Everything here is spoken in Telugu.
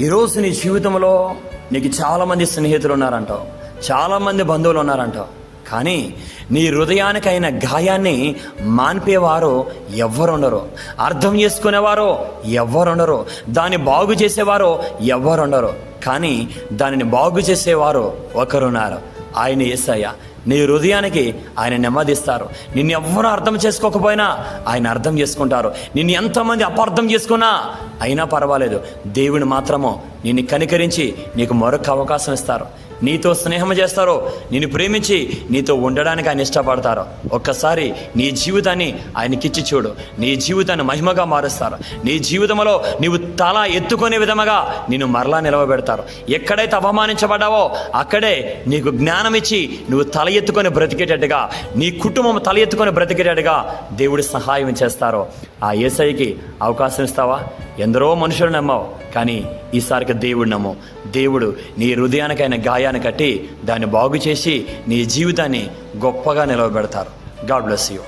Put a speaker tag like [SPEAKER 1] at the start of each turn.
[SPEAKER 1] ఈరోజు నీ జీవితంలో నీకు చాలామంది స్నేహితులు ఉన్నారంటావు చాలామంది బంధువులు ఉన్నారంటావు కానీ నీ హృదయానికైన గాయాన్ని మాన్పేవారు ఎవ్వరుండరు. అర్థం చేసుకునేవారు ఎవ్వరుండరు. దాన్ని బాగు చేసేవారు ఎవ్వరుండరు. కానీ దానిని బాగు చేసేవారు ఒకరున్నారు. ఆయన ఏసయ్య. నీ హృదయానికి ఆయన నెమ్మదిస్తారు. నిన్ను ఎవ్వరూ అర్థం చేసుకోకపోయినా ఆయన అర్థం చేసుకుంటారు. నిన్ను ఎంతమంది అపార్థం చేసుకున్నా అయినా పర్వాలేదు. దేవుని మాత్రము నిన్ను కనికరించి నీకు మరొక అవకాశం ఇస్తారు. నీతో స్నేహం చేస్తారో నిన్ను ప్రేమించి నీతో ఉండడానికి ఆయన ఇష్టపడతారు ఒక్కసారి నీ జీవితాన్ని ఆయనకిచ్చి చూడు. నీ జీవితాన్ని మహిమగా మారుస్తారు. నీ జీవితంలో నీవు తల ఎత్తుకునే విధముగా నిన్ను మరలా నిలవబెడతారు. ఎక్కడైతే అవమానించబడ్డావో అక్కడే నీకు జ్ఞానం ఇచ్చి నువ్వు తల ఎత్తుకొని బ్రతికేటట్టుగా నీ కుటుంబం తల ఎత్తుకొని బ్రతికేటట్టుగా దేవుడి సహాయం చేస్తారో. ఆ ఏసైకి అవకాశం ఇస్తావా? ఎందరో మనుషులు నమ్మావు కానీ ఈసారికి దేవుడు నమ్ము దేవుడు నీ హృదయానికైన గాయాన్ని కట్టి దాన్ని బాగు చేసి నీ జీవితాన్ని గొప్పగా నిలవబెడతారు. God bless you.